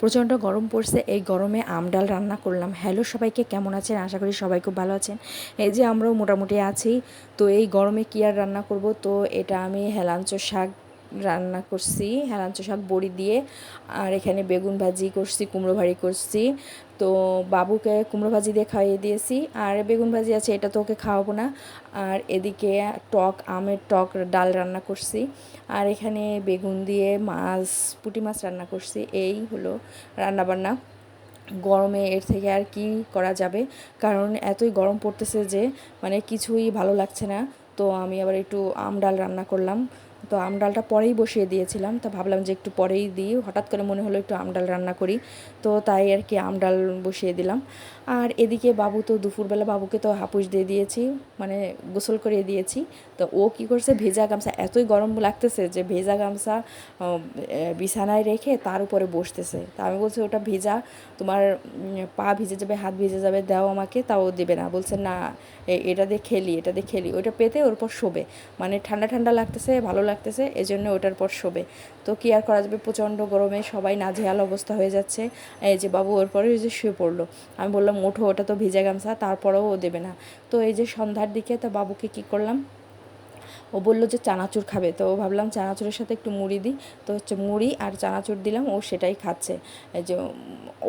প্রচণ্ড গরম পড়ছে, এই গরমে আম ডাল রান্না করলাম। হ্যালো সবাইকে, কেমন আছেন? আশা করি সবাই খুব ভালো আছেন। এই যে আমরাও মোটামুটি আছি, তো এই গরমে কি আর রান্না করব? তো এটা আমি হেলাঞ্চ শাক রান্না করছি, হেলাঞ্চ শাক, বড়ি দিয়ে। আর এখানে বেগুন ভাজি করছি, কুমড়ো ভাজি করছি। তো বাবুকে কুমড়ো ভাজি দিয়ে খাইয়ে দিয়েছি। আর বেগুন ভাজি আছে, এটা তো ওকে খাওয়াবো না। আর এদিকে টক, আমের টক ডাল রান্না করছি। আর এখানে বেগুন দিয়ে মাছ, পুঁটি মাছ রান্না করছি। এই হলো রান্নাবান্না। গরমে এর থেকে আর কি করা যাবে? কারণ এতই গরম পড়তেছে যে মানে কিছুই ভালো লাগছে না। তো আমি আবার একটু আম ডাল রান্না করলাম। তো আম ডালটা পরেই বসিয়ে দিয়েছিলাম। তো ভাবলাম যে একটু পরেই দিই। হঠাৎ করে মনে হলো একটু আম ডাল রান্না করি। তো তাই আর কি আম ডাল বসিয়ে দিলাম। আর এদিকে বাবু তো দুপুরবেলা বাবুকে তো হাপুস দিয়ে দিয়েছি মানে গোসল করিয়ে দিয়েছি। তো ও কি করছে, ভেজা গামছা, এতই গরম লাগতেছে যে ভেজা গামছা বিছানায় রেখে তার উপরে বসতেছে। তা আমি বলছি, ওটা ভেজা, তোমার পা ভিজে যাবে, হাত ভিজে যাবে, দাও আমাকে, তাও দেবে না। বলছে, না এটা দিয়ে খেলি, এটা দিয়ে খেলি। ওটা পেতে ওর উপর শোবে। মানে ঠান্ডা ঠান্ডা লাগতেছে, ভালো লাগতেছে এই জন্য ওটার পর শোবে। তো কি আর করা যাবে? প্রচণ্ড গরমে সবাই নাজেহাল অবস্থা হয়ে যাচ্ছে। এই যে বাবু, ওর পরে ওই যে শুয়ে পড়ল। আমি বললাম, ওঠো, ওটা তো ভিজে গামছা, তারপরেও ও দেবে না। তো এই যে সন্ধ্যার দিকে, তো বাবুকে কি করলাম? ও বলল যে চানাচুর খাবে। তো ভাবলাম চানাচুরের সাথে একটু মুড়ি দিই। তো হচ্ছে মুড়ি আর চানাচুর দিলাম, ও সেটাই খাচ্ছে। এই যে,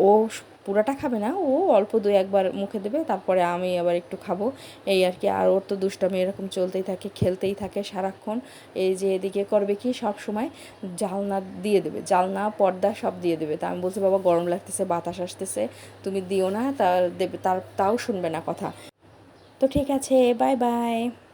ও পুরাটা খাবে না, ও অল্প দুই একবার মুখে দেবে, তারপরে আমি আবার একটু খাব। এই আর কি, আর ওর তো দুষ্টামি এরকম চলতেই থাকে, খেলতেই থাকে সারাক্ষণ। এই যে এদিকে করবে কি, সব সময় জালনা দিয়ে দেবে, জালনা, পর্দা সব দিয়ে দেবে। তা আমি বলছি, বাবা, গরম লাগতেছে, বাতাস আসতেছে, তুমি দিও না, তার দেবে, তার, তাও শুনবে না কথা। তো ঠিক আছে, বাই বাই।